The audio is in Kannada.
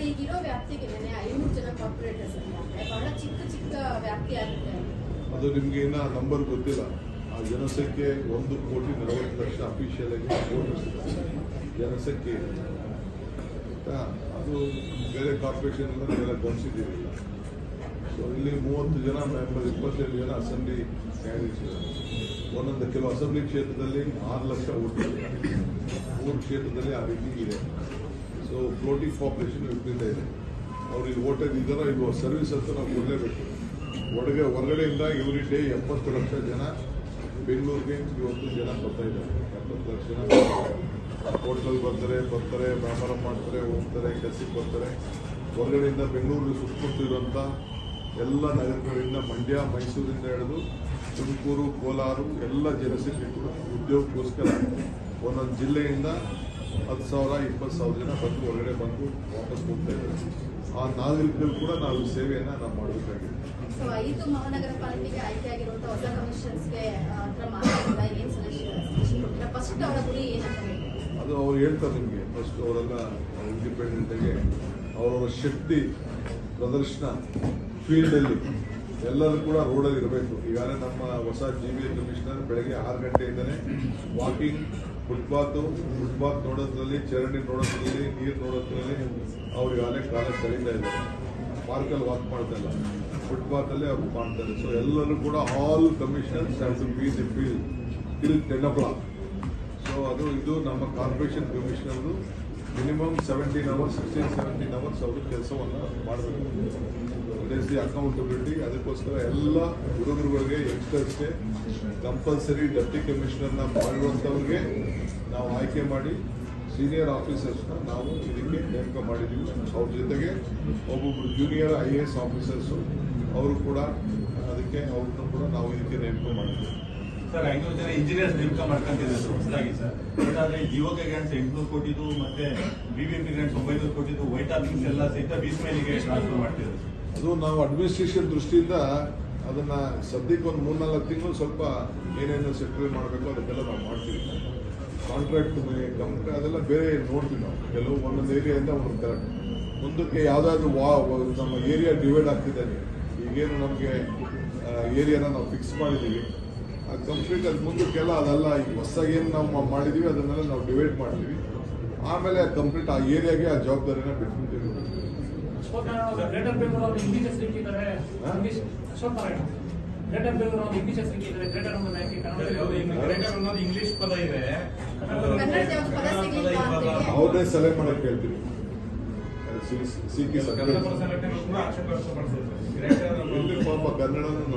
ಸರ್ ಈಗಿರೋ ವ್ಯಾಪ್ತಿಗೆ ಐನೂರು ಜನ ಕಾರ್ಪೊರೇಟರ್ಸ್ ಬಹಳ ಚಿಕ್ಕ ಚಿಕ್ಕ ವ್ಯಾಪ್ತಿ ಆಗುತ್ತೆ. ಅದು ನಿಮ್ಗೆ ಇನ್ನ ನಂಬರ್ ಗೊತ್ತಿಲ್ಲ. ಆ ಜನಸಂಖ್ಯೆ ಒಂದು ಕೋಟಿ ನಲವತ್ತು ಲಕ್ಷ ಅಫಿಷಿಯಲ್ ಆಗಿ ಜನಸಂಖ್ಯೆ. ಅದು ಬೇರೆ ಕಾರ್ಪೊರೇಷನ್ ಎಲ್ಲ ಗಮನಿಸಿದ್ದೀವಿ ಸೊ ಇಲ್ಲಿ ಮೂವತ್ತು ಜನ ಮೆಂಬರ್ ಇಪ್ಪತ್ತೇಳು ಜನ ಅಸೆಂಬ್ಲಿ ಇದ್ದಾರೆ. ಒಂದೊಂದು ಕೆಲವು ಅಸೆಂಬ್ಲಿ ಕ್ಷೇತ್ರದಲ್ಲಿ ಆರು ಲಕ್ಷ ಓಟ್ ಮೂರು ಕ್ಷೇತ್ರದಲ್ಲಿ ಆ ರೀತಿ ಇದೆ. ಫ್ಲೋಟಿಂಗ್ ಪಾಪ್ಯುಲೇಷನ್ ವಿಪರೀತ ಇದೆ. ಅವ್ರಿಗೆ ಇಲ್ಲಿ ಇದರ ಇಲ್ವೋ ಸರ್ವಿಸ್ ಅಂತ ನಾವು ಕೊಡಲೇಬೇಕು. ಒಳಗೆ, ಹೊರಗಡೆಯಿಂದ ಎವ್ರಿ ಡೇ ಎಪ್ಪತ್ತು ಲಕ್ಷ ಜನ ಬೆಂಗಳೂರಿಗೆ ಇವತ್ತು ಜನ ಬರ್ತಾ ಇದ್ದಾರೆ. ಎಪ್ಪತ್ತು ಲಕ್ಷ ಜನ ಹೋಟ್ಲಲ್ಲಿ ಬರ್ತಾರೆ ಬರ್ತಾರೆ, ವ್ಯಾಪಾರ ಮಾಡ್ತಾರೆ, ಹೋಗ್ತಾರೆ, ಕೆಲಸಕ್ಕೆ ಬರ್ತಾರೆ. ಹೊರಗಡೆಯಿಂದ ಬೆಂಗಳೂರಿಗೆ ಸುತ್ತಮುತ್ತಿರುವಂಥ ಎಲ್ಲ ನಗರಗಳಿಂದ ಮಂಡ್ಯ, ಮೈಸೂರಿಂದ ಹಿಡಿದು ತುಮಕೂರು, ಕೋಲಾರ ಎಲ್ಲ ಜನಸಿಗೆ ಕೂಡ ಉದ್ಯೋಗಕ್ಕೋಸ್ಕರ ಒಂದೊಂದು ಜಿಲ್ಲೆಯಿಂದ ಹತ್ತು ಸಾವಿರ ಇಪ್ಪತ್ತು ಸಾವಿರ ಜನ ಬಂದು ಹೊರಗಡೆ ಬಂದು ವಾಪಸ್ ಹೋಗ್ತಾ ಇದ್ದಾರೆ. ಆ ನಾಗರಿಕರು ಕೂಡ ನಾವು ಸೇವೆಯನ್ನು ನಾವು ಮಾಡಬೇಕಾಗಿದೆ. ಸೊ ಐದು ಮಹಾನಗರ ಪಾಲಿಕೆಗೆ ಆಯ್ಕೆ ಆಗಿರುವಂತ ಹೊಸ ಕಮಿಷನ್ಸ್ಗೆ ಹತ್ರ ಮಾತಾಡಿಲ್ಲ ಏನ್ ಫಸ್ಟ್ ಅವರ ಗುರಿ ಏನಂತ ಅದು ಅವ್ರು ಹೇಳ್ತಾರೆ ನಿಮಗೆ. ಫಸ್ಟ್ ಅವರೆಲ್ಲ ಇಂಡಿಪೆಂಡೆಂಟಾಗಿ ಅವರವರ ಶಕ್ತಿ ಪ್ರದರ್ಶನ ಫೀಲ್ಡಲ್ಲಿ ಎಲ್ಲರೂ ಕೂಡ ರೋಡಲ್ಲಿ ಇರಬೇಕು. ಈಗಾಗಲೇ ನಮ್ಮ ಹೊಸ ಜಿ ಬಿ ಕಮಿಷನರ್ ಬೆಳಗ್ಗೆ ಆರು ಗಂಟೆಯಿಂದಲೇ ವಾಕಿಂಗ್ ಫುಟ್ಪಾತು, ಫುಟ್ಪಾತ್ ನೋಡೋದ್ರಲ್ಲಿ, ಚರಂಡಿ ನೋಡೋದ್ರಲ್ಲಿ, ನೀರು ನೋಡೋದ್ರಲ್ಲಿ ಅವ್ರು ಈಗಾಗಲೇ ಕಾಲ ಕಳೀತಾ ಇದ್ದಾರೆ ಪಾರ್ಕಲ್ಲಿ ವಾಕ್ ಮಾಡ್ತಾ ಇಲ್ಲ. ಫುಟ್ಪಾತಲ್ಲೇ ಅವ್ರು ಮಾಡ್ತಾರೆ ಸೊ ಎಲ್ಲರೂ ಕೂಡ all commissioners have to be the field till ten so ಅದು, ಇದು ನಮ್ಮ corporation ಕಮಿಷನರ್ದು minimum seventeen hours sixteen seventeen hours ಅವರು ಕೆಲಸವನ್ನು ಮಾಡಬೇಕು. ದಿ ಅಕೌಂಟಬಿಲಿಟಿ ಅದಕ್ಕೋಸ್ಕರ ಎಲ್ಲ ಹುಡುಗರುಗಳಿಗೆ ಯಂಗ್ಸ್ಟರ್ಸ್ಗೆ ಕಂಪಲ್ಸರಿ ಡೆಪ್ಟಿ ಕಮಿಷನರ್ನ ಮಾಡುವಂಥವ್ರಿಗೆ ನಾವು ಆಯ್ಕೆ ಮಾಡಿ ಸೀನಿಯರ್ ಆಫೀಸರ್ಸ್ನ ನಾವು ಇದಕ್ಕೆ ನೇಮಕ ಮಾಡಿದ್ದೀವಿ. ಅವ್ರ ಜೊತೆಗೆ ಒಬ್ಬೊಬ್ಬರು junior I A S officers ಅವರು ಕೂಡ ಅದಕ್ಕೆ ಅವ್ರನ್ನ ಕೂಡ ನಾವು ಇದಕ್ಕೆ ನೇಮಕ ಮಾಡಿದ್ದೀವಿ ಸರ್, ಐನೂರು ಜನ ಇಂಜಿನಿಯರ್ಸ್ ನೇಮಕ ಮಾಡ್ಕೊಂತಿದ್ದಾರೆ ಹೊಸದಾಗಿ ಸರ್. ಬಟ್ ಗ್ಯಾಂಡ್ಸ್ ಜಿಯೋಗೆ ಗ್ರಾಂಟ್ಸ್ ಎಂಟುನೂರು ಕೋಟಿದು, ಮತ್ತೆ ಬಿಬಿಎಂಪಿ ಗ್ರಾಂಟ್ಸ್ ಒಂಬೈನೂರು ಕೋಟಿದು, ವೈಟ್ ಆಫೀಸ್ ಎಲ್ಲ ಸಹಿತ ಬೀಸ್ ಮೇಲಿಗೆ ಟ್ರಾನ್ಸ್ಫರ್ ಮಾಡ್ತಿದ್ದಾರೆ ಅದು ನಾವು ಅಡ್ಮಿನಿಸ್ಟ್ರೇಷನ್ ದೃಷ್ಟಿಯಿಂದ ಅದನ್ನ ಸದ್ಯಕ್ಕೆ ಒಂದು ಮೂರ್ನಾಲ್ಕು ತಿಂಗಳು ಸ್ವಲ್ಪ ಏನೇನು ಸೆಟ್ಲ್ ಮಾಡಬೇಕು ಅದಕ್ಕೆಲ್ಲ ನಾವು ಮಾಡ್ತೀವಿ. ಕಾಂಟ್ರಾಕ್ಟ್ ಕಂಪ್ನಿ ಅದೆಲ್ಲ ಬೇರೆ ನೋಡ್ತೀವಿ ನಾವು. ಕೆಲವು ಒಂದೊಂದು ಏರಿಯಾಯಿಂದ ಒಂದೊಂದು ಕರೆಕ್ಟ್ ಮುಂದಕ್ಕೆ ಯಾವುದಾದ್ರು ವಾ ನಮ್ಮ ಏರಿಯಾ ಡಿವೈಡ್ ಆಗ್ತಿದ್ದಾನೆ ಈಗೇನು ನಮಗೆ ಏರಿಯಾನ ನಾವು ಫಿಕ್ಸ್ ಮಾಡಿದ್ದೀವಿ. ಆ ಕಂಪ್ಲೀಟ್ ಅದು ಮುಂದಕ್ಕೆಲ್ಲ ಅದೆಲ್ಲ ಈಗ ಹೊಸದಾಗಿ ಏನು ನಾವು ಮಾಡಿದ್ದೀವಿ ಅದನ್ನೆಲ್ಲ ನಾವು ಡಿವೈಡ್ ಮಾಡ್ತೀವಿ. ಆಮೇಲೆ ಕಂಪ್ಲೀಟ್ ಆ ಏರಿಯಾಗೆ ಆ ಜವಾಬ್ದಾರಿನ ಬಿಟ್ಬಿಡ್ತೀವಿ. ಅಶೋಕ್ ನಾರಾಯಣ ಗ್ರೇಟರ್ ಬೆಂಗಳೂರು ಅವರು ಇಂಗ್ಲಿಷ್ ಹೆಸರಿಟ್ಟಿದ್ದಾರೆ ಹಾ? ಇಂಗ್ಲಿಷ್ ಅಶೋಕ್ ನಾರಾಯಣ ಗ್ರೇಟರ್ ಬೆಂಗಳೂರು ಅವರು ಇಂಗ್ಲಿಷ್ ಹೆಸರಿಟ್ಟಿದ್ದಾರೆ ಗ್ರೇಟರ್ ಅನ್ನೋದು ಯಾಕೆ ಕನ್ನಡ ಗ್ರೇಟರ್ ಅನ್ನೋದು ಇಂಗ್ಲಿಷ್ ಪದ ಇದೆ? ಅವ್ರನ್ನೇ ಸೆಲೆಕ್ಟ್ ಮಾಡಕ್ಕೆ ಹೇಳ್ತೀವಿ. ಸಿ ಸಿ ಪಾಪ ಕನ್ನಡ